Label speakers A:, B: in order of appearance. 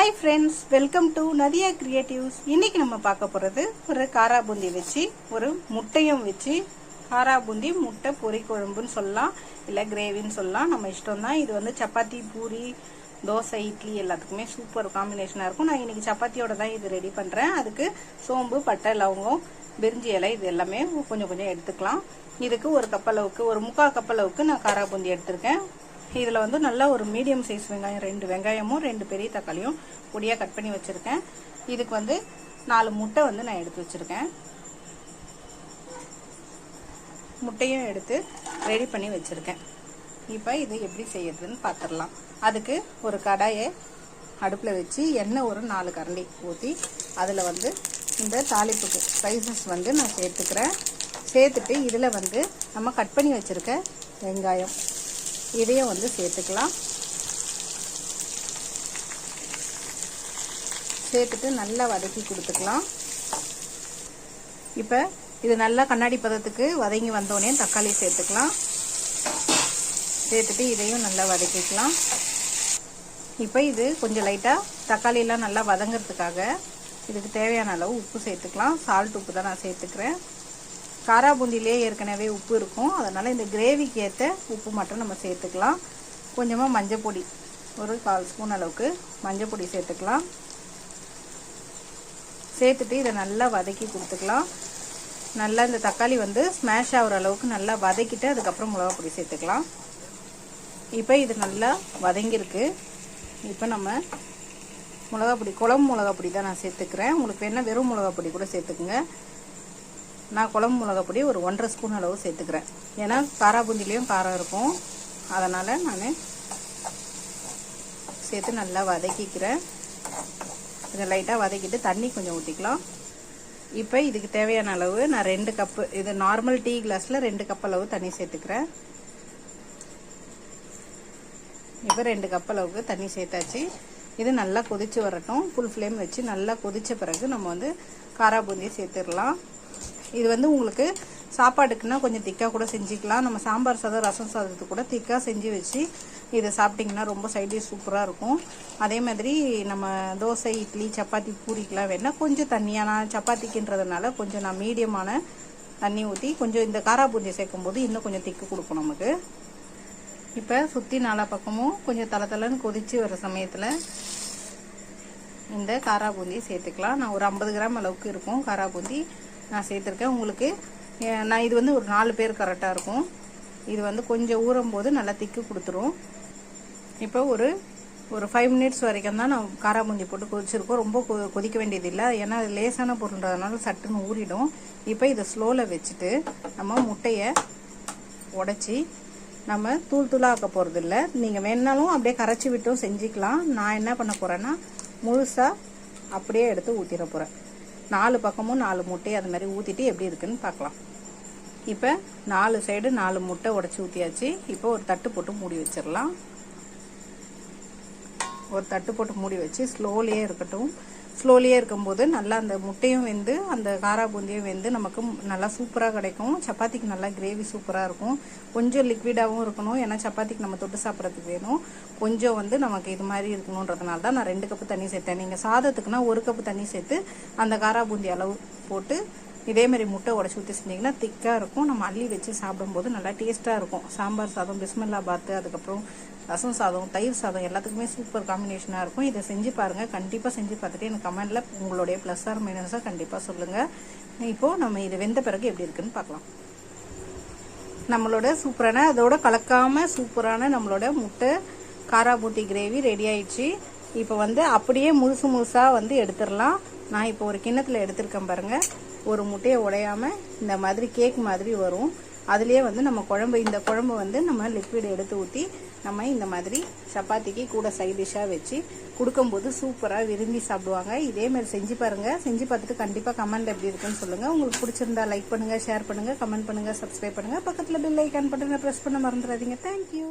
A: Hi friends welcome to Nadiya creatives இன்னைக்கு நம்ம பார்க்க போகிறது ஒரு காரா பூந்தி வச்சு ஒரு முட்டையும் வச்சு. காரா பூந்தி முட்டை பொறி குழம்புன்னு சொல்லலாம் இல்லை கிரேவின்னு சொல்லலாம். நம்ம இஷ்டம் தான் இது வந்து சப்பாத்தி பூரி தோசை இட்லி எல்லாத்துக்குமே சூப்பர் காம்பினேஷனாக இருக்கும். நான் இன்றைக்கி சப்பாத்தியோட தான் இது ரெடி பண்ணுறேன் அதுக்கு சோம்பு பட்டை லவங்கம் பிரிஞ்சி இலை இது எல்லாமே கொஞ்சம் கொஞ்சம் எடுத்துக்கலாம். இதுக்கு ஒரு கப் அளவுக்கு ஒரு முக்கால் கப் அளவுக்கு நான் காரா பூந்தி எடுத்திருக்கேன். இதில் வந்து நல்லா ஒரு மீடியம் சைஸ் வெங்காயம் ரெண்டு வெங்காயமும் ரெண்டு பெரிய தக்காளியும் பொடியாக கட் பண்ணி வச்சுருக்கேன். இதுக்கு வந்து நாலு முட்டை வந்து நான் எடுத்து வச்சுருக்கேன். முட்டையும் எடுத்து ரெடி பண்ணி வச்சுருக்கேன். இப்போ இது எப்படி செய்யறதுன்னு பார்த்துடலாம் அதுக்கு ஒரு கடாயை அடுப்பில் வச்சு எண்ணெய் ஒரு நாலு கரண்டி ஊற்றி அதில் வந்து இந்த தாளிப்புக்கு ஸ்பைசஸ் வந்து நான் சேர்த்துக்கிறேன். சேர்த்துட்டு இதில் வந்து நம்ம கட் பண்ணி வச்சுருக்க வெங்காயம் இதையும் வந்து சேர்த்துக்கலாம். சேர்த்துட்டு நல்லா வதக்கி கொடுத்துக்கலாம். இப்போ இது நல்லா கண்ணாடி பதத்துக்கு வதங்கி வந்தோடனே தக்காளி சேர்த்துக்கலாம். சேர்த்துட்டு இதையும் நல்லா வதக்கிக்கலாம். இப்போ இது கொஞ்சம் லைட்டாக தக்காளியெல்லாம் நல்லா வதங்கிறதுக்காக இதுக்கு தேவையான அளவு உப்பு சேர்த்துக்கலாம். சால்ட் உப்பு தான் நான் சேர்த்துக்கிறேன். காரா பூந்திலே ஏற்கனவே உப்பு இருக்கும். அதனால் இந்த கிரேவிக்கு ஏற்ற உப்பு மட்டும் நம்ம சேர்த்துக்கலாம். கொஞ்சமாக மஞ்சள் பொடி ஒரு கால் ஸ்பூன் அளவுக்கு மஞ்சள் பொடி சேர்த்துக்கலாம். சேர்த்துட்டு இதை நல்லா வதக்கி கொடுத்துக்கலாம். நல்லா இந்த தக்காளி வந்து ஸ்மாஷ் ஆகிற அளவுக்கு நல்லா வதக்கிட்டு அதுக்கப்புறம் மிளகா பொடி சேர்த்துக்கலாம். இப்போ இது நல்லா வதங்கியிருக்கு. இப்போ நம்ம மிளகா பொடி குழம்பு மிளகா பொடி தான் நான் சேர்த்துக்கிறேன். உங்களுக்கு வேணால் வெறும் மிளகா பொடி கூட சேர்த்துக்குங்க. நான் குழம்பு மிளகாப்பொடி ஒரு ஒன்றரை ஸ்பூன் அளவு சேர்த்துக்கிறேன். ஏன்னா காரா பூந்திலையும் காரம் இருக்கும். அதனால் நான் சேர்த்து நல்லா வதக்கிக்கிறேன். இதை லைட்டாக வதக்கிட்டு தண்ணி கொஞ்சம் ஊற்றிக்கலாம் இப்போ இதுக்கு தேவையான அளவு நான் ரெண்டு கப்பு இது நார்மல் டீ கிளாஸில் ரெண்டு கப் அளவு தண்ணி சேர்த்துக்கிறேன். இப்போ ரெண்டு கப் அளவுக்கு தண்ணி சேர்த்தாச்சு. இது நல்லா கொதிச்சு வரட்டும். ஃபுல் ஃப்ளேம் வச்சு நல்லா கொதித்த பிறகு நம்ம வந்து காரா பூந்தியை சேர்த்துடலாம். இது வந்து உங்களுக்கு சாப்பாடுக்குன்னா கொஞ்சம் திக்காக கூட செஞ்சுக்கலாம். நம்ம சாம்பார் சாதம் ரசம் சாதத்துக்கு கூட திக்காக செஞ்சு வச்சு இதை சாப்பிட்டிங்கன்னா ரொம்ப சைடிஷ் சூப்பராக இருக்கும். அதே மாதிரி நம்ம தோசை இட்லி சப்பாத்தி பூரிக்கெலாம் வேணால் கொஞ்சம் தண்ணியாக நான் சப்பாத்திக்குன்றதுனால கொஞ்சம் நான் மீடியமான தண்ணி ஊற்றி கொஞ்சம் இந்த காரா பூந்தி சேர்க்கும் போது இன்னும் கொஞ்சம் திக்கு கொடுக்கும் நமக்கு. இப்போ சுற்றி நாலா பக்கமும் கொஞ்சம் தலை தலைன்னு கொதிச்சு வர சமயத்தில் இந்த காரா பூந்தி சேர்த்துக்கலாம். நான் ஒரு ஐம்பது கிராம் அளவுக்கு இருக்கும் காரா பூந்தி. நான் சேர்த்துருக்கேன். உங்களுக்கு நான் இது வந்து ஒரு நாலு பேர் கரெக்டாக இருக்கும். இது வந்து கொஞ்சம் ஊறும் போது நல்லா திக்கு கொடுத்துரும். இப்போ ஒரு ஒரு ஃபைவ் மினிட்ஸ் வரைக்கும் தான் நான் காராபூந்தி போட்டு கொதிச்சிருக்கோம். ரொம்ப கொதிக்க வேண்டியது இல்லை. ஏன்னா அது லேசான பொருள்ன்றதுனால சட்டுன்னு ஊறிடும். இப்போ இதை ஸ்லோவில் வச்சுட்டு நம்ம முட்டையை உடச்சி நம்ம தூள் தூளாக்க போகிறது இல்லை நீங்கள் வேணாலும் அப்படியே கரைச்சி விட்டும் செஞ்சுக்கலாம். நான் என்ன பண்ண போகிறேன்னா முழுசாக அப்படியே எடுத்து ஊற்றிட போகிறேன் நாலு பக்கமும் நாலு முட்டையை அது மாதிரி ஊற்றிட்டு எப்படி இருக்குன்னு பார்க்கலாம். இப்போ நாலு சைடு நாலு முட்டை உடச்சி ஊற்றியாச்சு இப்போ ஒரு தட்டு போட்டு மூடி வச்சிடலாம். ஒரு தட்டு போட்டு மூடி வச்சு ஸ்லோலியே இருக்கட்டும். ஸ்லோலியே இருக்கும்போது நல்லா அந்த முட்டையும் வெந்து அந்த காரா பூந்தியும் வெந்து நமக்கு நல்லா சூப்பராக கிடைக்கும். சப்பாத்திக்கு நல்லா கிரேவி சூப்பராக இருக்கும். கொஞ்சம் லிக்விடாகவும் இருக்கணும். ஏன்னா சப்பாத்திக்கு நம்ம தொட்டு சாப்பிட்றதுக்கு வேணும். கொஞ்சம் வந்து நமக்கு இது மாதிரி இருக்கணுன்றதுனால தான் நான் ரெண்டு கப்பு தண்ணி சேர்த்தேன். நீங்கள் சாதத்துக்குனா ஒரு கப்பு தண்ணி சேர்த்து அந்த காரா பூந்தி அளவு போட்டு இதே மாதிரி முட்டை உடச்சி ஊற்றி செஞ்சிங்கன்னா திக்காக இருக்கும். நம்ம அள்ளி வச்சு சாப்பிடும்போது நல்லா டேஸ்ட்டாக இருக்கும். சாம்பார் சாதம் பிஸ்மில்லா பாத்து அதுக்கப்புறம் ரசம் சாதம் தயிர் சாதம் எல்லாத்துக்குமே சூப்பர் காம்பினேஷனாக இருக்கும். இதை செஞ்சு பாருங்கள் கண்டிப்பாக செஞ்சு பார்த்துட்டு எனக்கு கமெண்டில் உங்களுடைய ப்ளஸ் ஆர் மைனஸாக கண்டிப்பாக சொல்லுங்கள் இப்போது நம்ம இது வெந்த பிறகு எப்படி இருக்குன்னு பார்க்கலாம். நம்மளோட சூப்பரான அதோட கலக்காமல் சூப்பரான நம்மளோட முட்டை காராபூட்டி கிரேவி ரெடி ஆயிடுச்சு. இப்போ வந்து அப்படியே முழுசு முழுசாக வந்து எடுத்துடலாம். நான் இப்போ ஒரு கிண்ணத்தில் எடுத்திருக்கேன் பாருங்கள் ஒரு முட்டையை உடையாமல் இந்த மாதிரி கேக் மாதிரி வரும். அதுலேயே வந்து நம்ம குழம்பு இந்த குழம்பு வந்து நம்ம லிக்விட் எடுத்து ஊற்றி நம்ம இந்த மாதிரி சப்பாத்திக்கு கூட சைட் டிஷ்ஷாக வச்சு கொடுக்கும்போது சூப்பராக விரும்பி சாப்பிடுவாங்க. இதே மாதிரி செஞ்சு பாருங்கள் செஞ்சு பார்த்துட்டு கண்டிப்பாக கமெண்ட் எப்படி இருக்குன்னு சொல்லுங்கள் உங்களுக்கு பிடிச்சிருந்தா லைக் பண்ணுங்கள் ஷேர் பண்ணுங்கள் கமெண்ட் பண்ணுங்கள் சப்ஸ்கிரைப் பண்ணுங்கள் பக்கத்தில் பெல் ஐக்கான் பட்டனை ப்ரெஸ் பண்ண மறந்துடாதீங்க. தேங்க்யூ